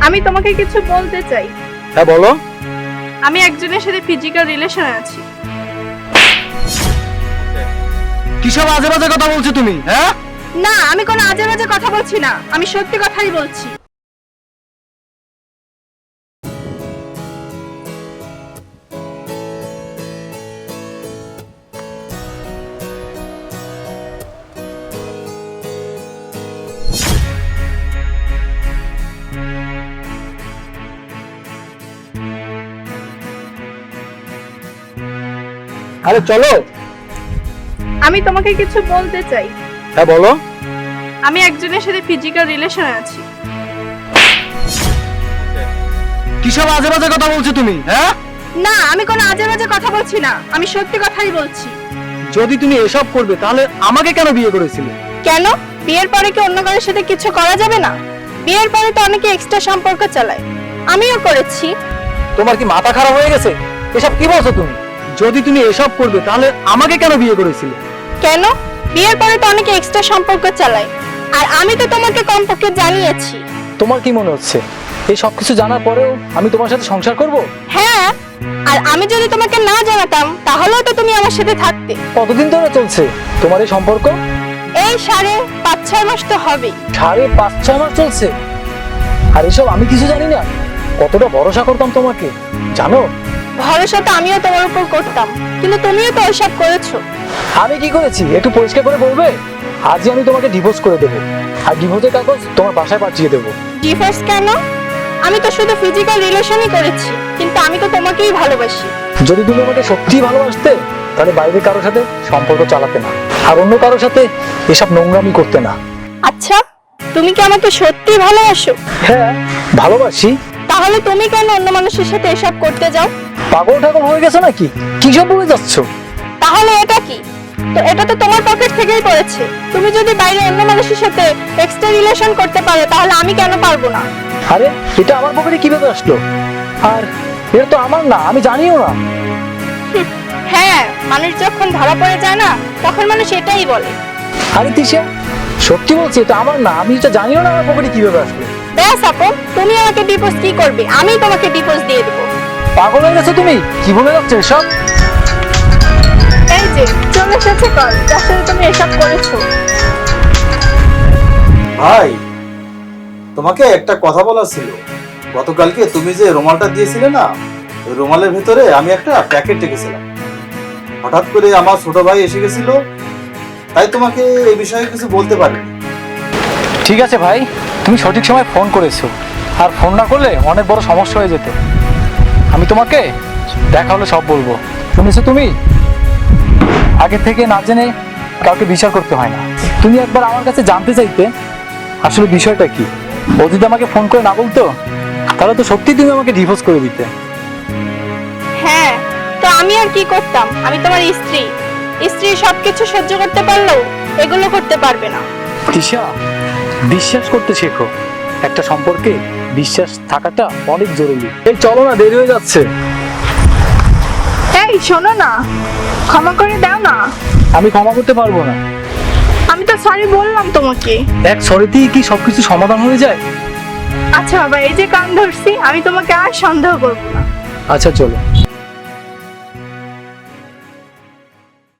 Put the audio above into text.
আমি তোমাকে কিছু বলতে চাই। হ্যাঁ বলো। আমি একজনের সাথে ফিজিক্যাল রিলেশনে আছি। কিসব আজে বাজে কথা বলছো তুমি হ্যাঁ? না আমি কোনো আজে বাজে কথা বলছি না। আমি সত্যি কথাই বলছি। আরে চলো। আমি তোমাকে কিছু বলতে চাই। হ্যাঁ বলো। আমি একজনের সাথে ফিজিক্যাল রিলেশনে আছি। কিসব আজে বাজে কথা বলছো তুমি হ্যাঁ? না আমি কোনো আজে বাজে কথা বলছি না। আমি সত্যি কথাই বলছি। যদি তুমি এসব করবে তাহলে আমাকে কেন বিয়ে করেছিলে? কেন? বিয়ের পরে কি অন্য কারোর সাথে কিছু করা যাবে না? বিয়ের পরে তো অনেকে এক্সট্রা সম্পর্ক চালায়। আমিও করেছি। তোমার কি মাথা খারাপ হয়ে গেছে? এসব কি বলছো তুমি? যদি তুমি এসব করবে তাহলে আমাকে কেন বিয়ে করেছিলে? কেন? বিয়ের পরে তো অনেকে এক্সট্রা সম্পর্ক চালায়। আর আমি তো তোমাকে কমপক্ষে জানিয়েছি। তোমার কি মনে হচ্ছে? এই সব কিছু জানার পরেও আমি তোমার সাথে সংসার করব? হ্যাঁ আর আমি যদি তোমাকে না জানাতাম তাহলেও তো তুমি আমার সাথে থাকতে। কতদিন ধরে চলছে তোমার এই সম্পর্ক? এই সাড়ে পাঁচ ছয় মাস তো হবে সাড়ে পাঁচ ছয় মাস চলছে? আর এসব আমি কিছু জানি না। কতটা ভরসা করতাম তোমাকে জানো? ভরসা তো আমিও তোমার উপর করতাম কিন্তু তুমিও তো ওইসব করেছ। আমি কি করেছি? একটু পরিষ্কার করে বলবে? আজই আমি তোমাকে ডিভোর্স করে দেবো। আর ডিভোর্সের কাগজ তোমার বাসায় পাঠিয়ে দেবো। ডিভোর্স কেন? আমি তো শুধু ফিজিক্যাল রিলেশনই করেছি কিন্তু আমি তো তোমাকেই ভালোবাসি। যদি তুমি আমাকে সত্যিই ভালোবাসতে তাহলে বাইরে কারোর সাথে সম্পর্ক চালাতে না। আর অন্য কারোর সাথে এসব নোংরামি করতে না। আচ্ছা তুমি কি আমাকে সত্যি ভালোবাসো? হ্যাঁ ভালোবাসি। তাহলে তুমি কেন অন্য মানুষের সাথে এসব করতে যাও? পাগল ঠাগল হয়ে গেছে নাকি? কি সব বলে যাচ্ছ? তাহলে এটা কি? তো এটা তো তোমার পকেট থেকেই পড়েছে। তুমি যদি বাইরে অন্য মানুষের সাথে এক্সট্রা রিলেশন করতে পারো তাহলে আমি কেন পারব না? আরে এটা আমার পকেটে কীভাবে আসলো? আর এটা তো আমার না আমি জানিও না। হ্যাঁ মানুষ যখন ধরা পড়ে যায় না তখন মানুষ এটাই বলে। আরে তিশা সত্যি বলছি এটা আমার না আমি এটা জানিও না আমার পকেটে কীভাবে আসলো। ব্যাস আপু তুমি আমাকে ডিভোর্স কি করবে? আমি তোমাকে ডিভোর্স দিয়ে দেবো। পাগল হয়ে গেছো তুমি? কি বলে যাচ্ছ এসব? এই যে চলে এসেছে কল। যার সাথে তুমি এসব করেছ। ভাই তোমাকে একটা কথা বলার ছিল। গতকালকে তুমি যে রুমালটা দিয়েছিলে না ওই রুমালের ভেতরে আমি একটা প্যাকেট রেখেছিলাম। হঠাৎ করে আমার ছোট ভাই এসে গেছিল তাই তোমাকে এই বিষয়ে কিছু বলতে পারিনি। ঠিক আছে ভাই তুমি সঠিক সময় ফোন করেছ। আর ফোন না করলে অনেক বড় সমস্যা হয়ে যেত। আমি তোমাকে? দেখা হলে সব বলব। শুনেছো তুমি? আগে থেকে না জেনে কাউকে বিচার করতে হয় না। তুমি একবার আমার কাছে জানতে চাইতে আসলে বিষয়টা কি? ও যদি আমাকে ফোন করে না বলতো তাহলে তো সত্যি তুমি আমাকে ডিভোর্স করে দিতে। হ্যাঁ তো আমি আর কি করতাম? আমি তোমার স্ত্রী। স্ত্রী সবকিছু সহ্য করতে পারলেও এগুলো করতে পারবে না। তিশা বিশ্বাস করতে শেখো। একটা সম্পর্কে বিশ্বাস থাকাটা অনেক জরুরি। এই চলো না দেরি হয়ে যাচ্ছে। এই শোনো না। ক্ষমা করে দাও না। আমি ক্ষমা করতে পারব না। আমি তো সরি বললাম তোমাকে। এক সরিতেই কি সবকিছু সমাধান হয়ে যায়? আচ্ছা বাবা এই যে কান ধরছি আমি তোমাকে আর সন্দেহ করব না। আচ্ছা চলো।